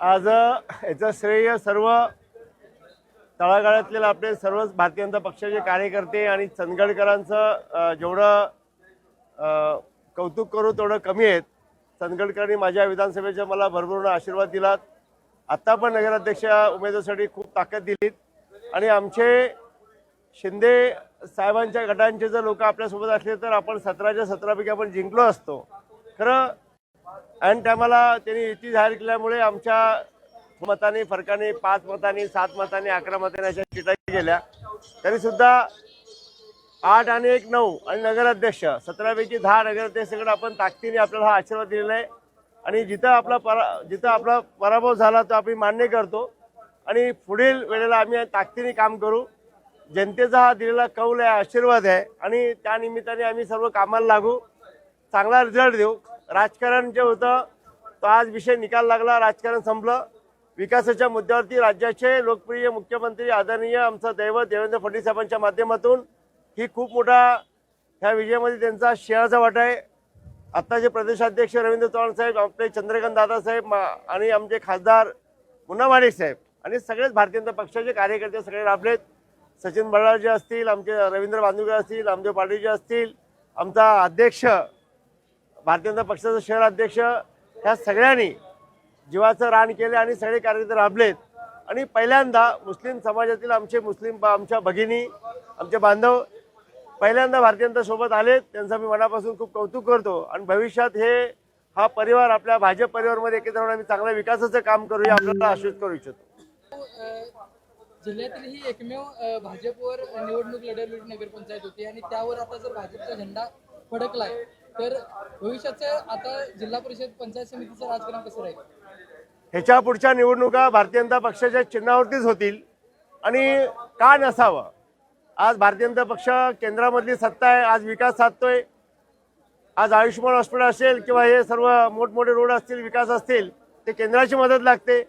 आज याचं श्रेय सर्व तळागाळातले आपले सर्वच भारतीय जनता पक्षाचे कार्यकर्ते आणि चंदगडकरांचं जेवढं कौतुक करू तेवढं कमी आहेत. चंदगडकरांनी माझ्या विधानसभेचा मला भरभरून आशीर्वाद दिलात. आत्ता पण नगराध्यक्ष उमेदवारसाठी खूप ताकद दिलीत. आणि आमचे शिंदे साहेबांच्या गटांचे जर लोक आपल्यासोबत असले तर आपण सतराच्या सतरापैकी आपण जिंकलो असतो. खरं ऐन टायमाला त्यांनी युती जाहीर केल्यामुळे आमच्या मताने फरकाने पाच मताने सात मताने अकरा मताने अशा चिटा गेल्या. तरी सुद्धा आठ आणि एक नऊ आणि नगराध्यक्ष सतरापैकी दहा नगराध्यक्षाकडे आपण ताकदीने आपल्याला हा आशीर्वाद दिलेला आहे. आणि जिथं आपला परा जिथं आपला पराभव झाला तो आम्ही मान्य करतो. आणि पुढील वेळेला आम्ही ताकदीने काम करू. जनतेचा हा दिलेला कौल आहे आशीर्वाद आहे. आणि त्यानिमित्ताने आम्ही सर्व कामाला लागू. चांगला रिझल्ट देऊ. राजकारण जे होतं तो आज विषय निकाल लागला राजकारण संपलं. विकासाच्या मुद्द्यावरती राज्याचे लोकप्रिय मुख्यमंत्री आदरणीय आमचं दैवत देवेंद्र फडणवीस साहेबांच्या माध्यमातून ही खूप मोठा ह्या विजयामध्ये त्यांचा शेळाचा वाटा आहे. आत्ताचे प्रदेशाध्यक्ष रवींद्र चव्हाण साहेब आपले चंद्रकांत दादासाहेब मा- आणि आमचे खासदार मुन्ना माडिक साहेब आणि सगळेच भारतीय जनता पक्षाचे कार्यकर्ते सगळे राबलेत. सचिन बळाजी असतील आमचे रवींद्र बांदुकर असतील आमदेव पाटीलजी असतील आमचा अध्यक्ष भारतीय जनता पक्षाचे शहर अध्यक्ष ह्या सगळ्यांनी जीवाचं रान केले आणि सगळे कार्यकर्ते राबलेत. आणि पहिल्यांदा मुस्लिम समाजातील आमचे मुस्लिम आमच्या भगिनी आमचे बांधव पहिल्यांदा भारतीय जनता सोबत आलेत. त्यांचं मी मनापासून खूप कौतुक करतो. आणि भविष्यात हे हा परिवार आपल्या भाजप परिवारमध्ये एकत्र आम्ही चांगल्या विकासाचं काम करूया आपल्याला आश्वित करू इच्छितो. जिल्ह्यातील ही एकमेव भाजपवर निवडणूक लढवली नगरपंचायत होती आणि त्यावर आता जर भाजपचा झेंडा फडकलाय तर भविष्याचं आता जिल्हा परिषद पंचायत समितीचं राजकारण कसं राहील? ह्याच्या पुढच्या निवडणुका भारतीय जनता पक्षाच्या चिन्हावरतीच होतील आणि का नसावं? आज भारतीय जनता पक्ष केंद्रामधली सत्ता आहे आज विकास साधतोय. आज आयुष्यमान हॉस्पिटल असेल किंवा हे सर्व मोठमोठे रोड असतील विकास असतील ते केंद्राची मदत लागते.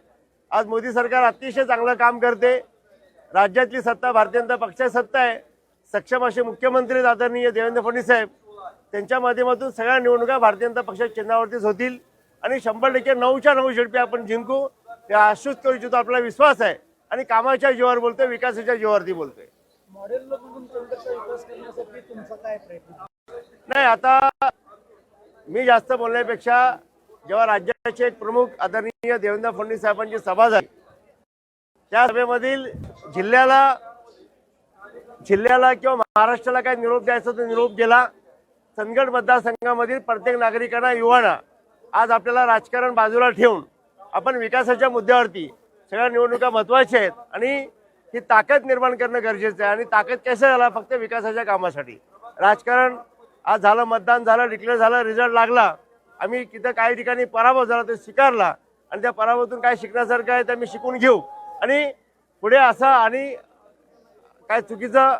आज मोदी सरकार अतिशय चांगलं काम करते. राज्यातली सत्ता भारतीय जनता पक्षाची सत्ता आहे. सक्षम असे मुख्यमंत्री आदरणीय देवेंद्र फडणवीस साहेब त्यांच्या माध्यमातून सगळ्या निवडणुका भारतीय जनता पक्षाच्या चिन्हावरतीच होतील. आणि शंभर टक्के नऊच्या नऊ झडपी आपण जिंकू. हे आश्वस्त करू इच्छितो आपला विश्वास आहे. आणि कामाच्या जीवावर बोलतोय विकासाच्या जीवावरती बोलतोय. नाही आता मी जास्त बोलण्यापेक्षा जेव्हा राज्याचे एक प्रमुख आदरणीय देवेंद्र फडणवीस साहेबांची सभा झाली त्या सभेमधील जिल्ह्याला जिल्ह्याला किंवा महाराष्ट्राला काय निरोप द्यायचा तो निरोप गेला. चंदगड मतदारसंघामधील प्रत्येक नागरिकांना युवाना आज आपल्याला राजकारण बाजूला ठेवून आपण विकासाच्या मुद्द्यावरती सगळ्या निवडणुका महत्त्वाच्या आहेत आणि ही ताकद निर्माण करणं गरजेचं आहे आणि ताकद कसं झाला फक्त विकासाच्या कामासाठी. राजकारण आज झालं मतदान झालं डिक्लेअर झालं रिझल्ट लागला. आम्ही तिथं काही ठिकाणी पराभव झाला तो स्वीकारला आणि त्या पराभवातून काय शिकण्यासारखं आहे ते आम्ही शिकून घेऊ. आणि पुढे असं आणि काय चुकीचं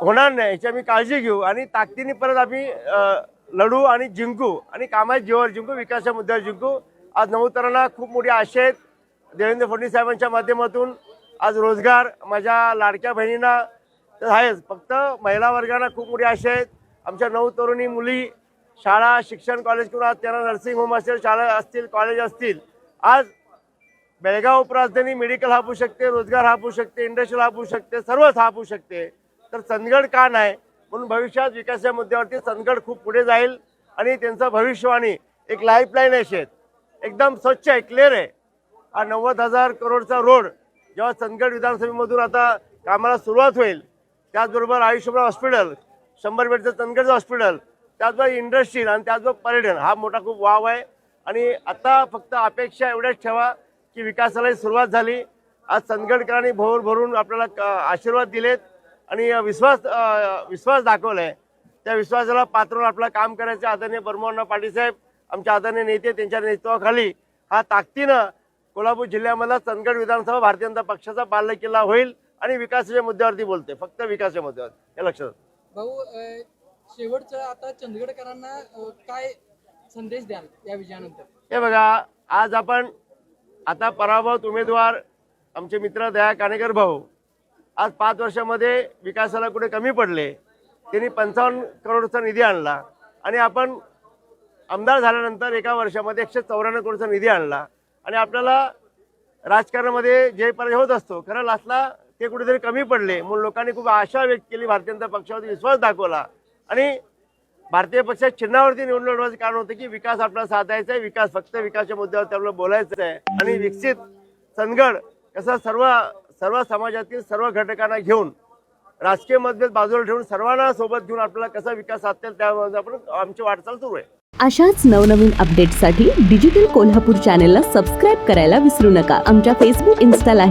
होणार नाही याची आम्ही काळजी घेऊ. आणि ताकदीने परत आम्ही लढू आणि जिंकू. आणि कामाच्या जीवावर जिंकू विकासाच्या मुद्द्यावर जिंकू. आज नवतरांना खूप मोठी आशा आहेत. देवेंद्र फडणवीस साहेबांच्या माध्यमातून आज रोजगार माझ्या लाडक्या बहिणींना तर आहेच. फक्त महिला वर्गांना खूप मोठी आशा आहेत. आमच्या नऊ तरुणी मुली शाळा शिक्षण कॉलेज करून आज त्यांना नर्सिंग होम असेल शाळा असतील कॉलेज असतील. आज बेळगाव उपराजधानी मेडिकल हापू शकते रोजगार हापू शकते इंडस्ट्रियल हापू शकते सर्वच हापू शकते. तर चंदगड का नाही? म्हणून भविष्यात विकासाच्या मुद्द्यावरती चंदगड खूप पुढे जाईल आणि त्यांचं भविष्यवाणी एक लाईफलाईन आहे शेत. एकदम स्वच्छ आहे क्लिअर आहे. हा नव्वद हजार करोडचा रोड जेव्हा चंदगड विधानसभेमधून आता कामाला सुरुवात होईल त्याचबरोबर आयुष्यभर हॉस्पिटल शंभर बेडचं चंदगडचं हॉस्पिटल त्याचबरोबर इंडस्ट्री आणि त्याचबरोबर पर्यटन हा मोठा खूप वाव आहे. आणि आता फक्त अपेक्षा एवढ्याच ठेवा की विकासालाही सुरुवात झाली. आज चंदगडकरांनी भोर भरून आपल्याला क- आशीर्वाद दिलेत. आणि विश्वास विश्वास दाखवलाय. त्या विश्वासाला पात्र आपलं काम करायचं आदरणीय बर्मण्णा पाटील साहेब आमच्या आदरणीय नेते त्यांच्या नेतृत्वाखाली हा ताकदीनं कोल्हापूर जिल्ह्यामधला चंदगड विधानसभा भारतीय जनता पक्षाचा बालेकिल्ला होईल आणि विकासाच्या मुद्द्यावरती बोलते फक्त विकासाच्या मुद्द्यावर हे लक्षात भाऊ शेवटचं आता चंदगडकरांना काय संदेश द्याल या विजयानंतर? हे बघा आज आपण आता पराभूत उमेदवार आमचे मित्र दया कानेकर भाऊ आज पाच वर्षामध्ये विकासाला कुठे कमी पडले. त्यांनी पंचावन्न करोडचा निधी आणला. आणि आपण आमदार झाल्यानंतर एका वर्षामध्ये एकशे चौऱ्याण्णव करोडचा निधी आणला. आणि आपल्याला राजकारणामध्ये जे पर्याय होत असतो खरं लास्टला ते कुठेतरी कमी पडले. म्हणून लोकांनी खूप आशा व्यक्त केली भारतीय जनता पक्षावरती विश्वास दाखवला. आणि भारतीय पक्षात चिन्हावरती निवडणूक लढवायचं कारण होतं की विकास आपल्याला साधायचा आहे. विकास फक्त विकासाच्या मुद्द्यावरती आपल्याला बोलायचं आहे. आणि विकसित संगड कसं सर्व सर्व समाजातील सर्व घटकांना घेऊन राजकीय मतभेद बाजूला ठेवून सर्वांना सोबत घेऊन आपल्याला कसा विकास साधता येईल त्यामध्ये आपण आमची वाटचाल सुरू आहे. अशाच नवनवीन अपडेट्ससाठी डिजिटल कोल्हापूर चॅनेलला सबस्क्राईब करायला विसरू नका. आमच्या फेसबुक इन्स्टाला